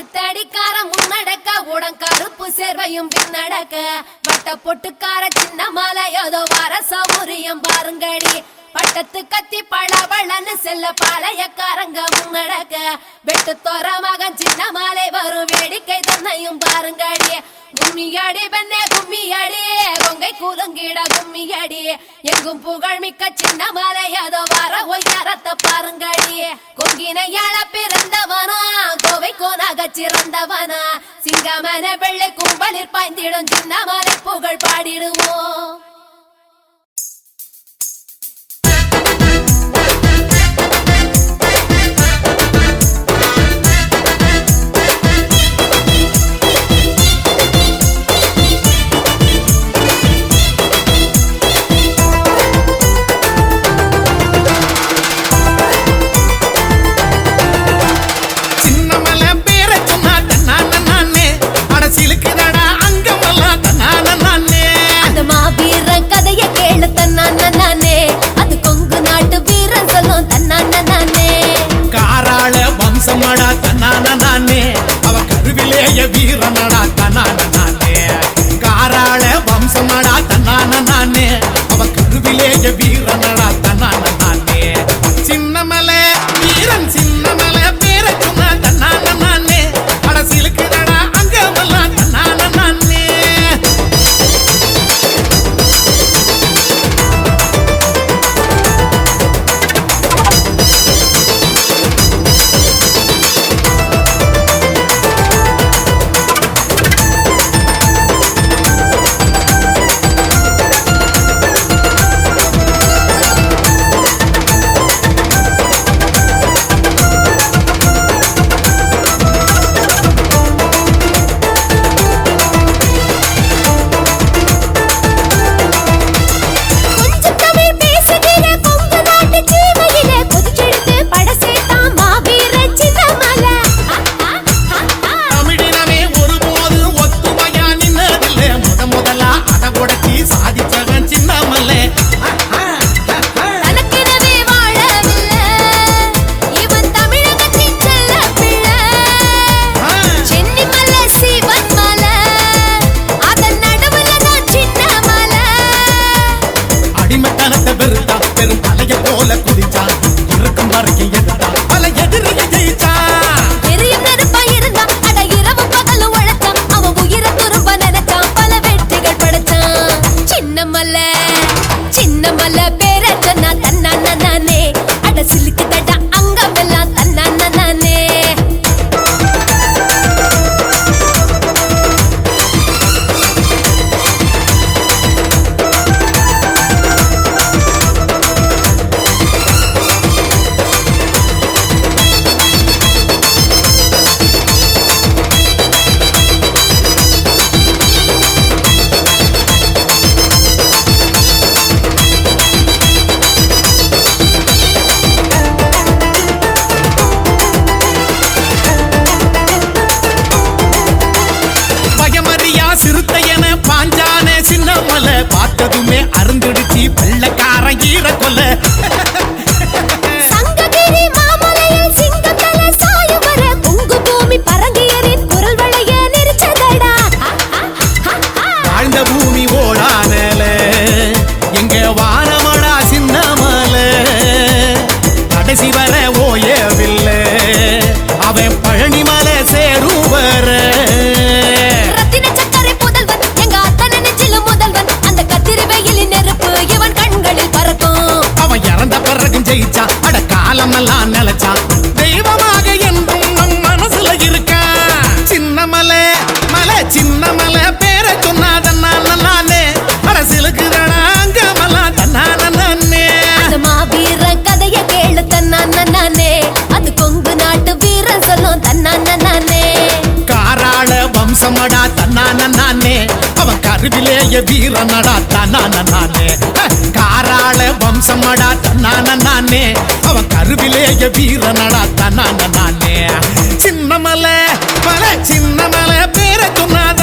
பழுத்தடிக்கார முன்னடக்க உடன் கருப்பு சேர்வையும் பின்னடக்க. வட்ட பொட்டுக்கார சின்ன மலை ஏதோ வர சௌரியம் பாருங்கடி. பட்டத்து கத்தி பழவழன்னு செல்ல பாளையக்காரங்க முன்னடக்க. வெட்டு தோர மகன் சின்ன மாலை வரும் வேடிக்கை தன்னையும் பாருங்கடி. கும்மியடி பெண்ணே கும்மியடி. கொங்கை கூதங்கிட கும்மியடி. எங்கும் புகழ் மிக்க சின்ன மலையதோ வர உயரத்தை பாருங்கடி. கொங்கினையாள பிறந்தவனா கோவை கோனாக சிறந்தவனா. சிங்கமன வெள்ளை கும்பலில் பாய்ந்திடும் சின்ன மலை புகழ் பாடிடுவோம். கருத்தா பெரும் அலைய போல குதிச்சா அருந்துடுச்சு பிள்ளைக்காரன் ஈர கொல்ல நினைச்சான் கருவிலேய வீரனடா தன்னான நானே காராள வம்சமடா தன்னான நானே. அவன் கருவிலேய வீரனடா தன்னான நானே. சின்னமலை பல சின்னமலை பேர சொன்னாத.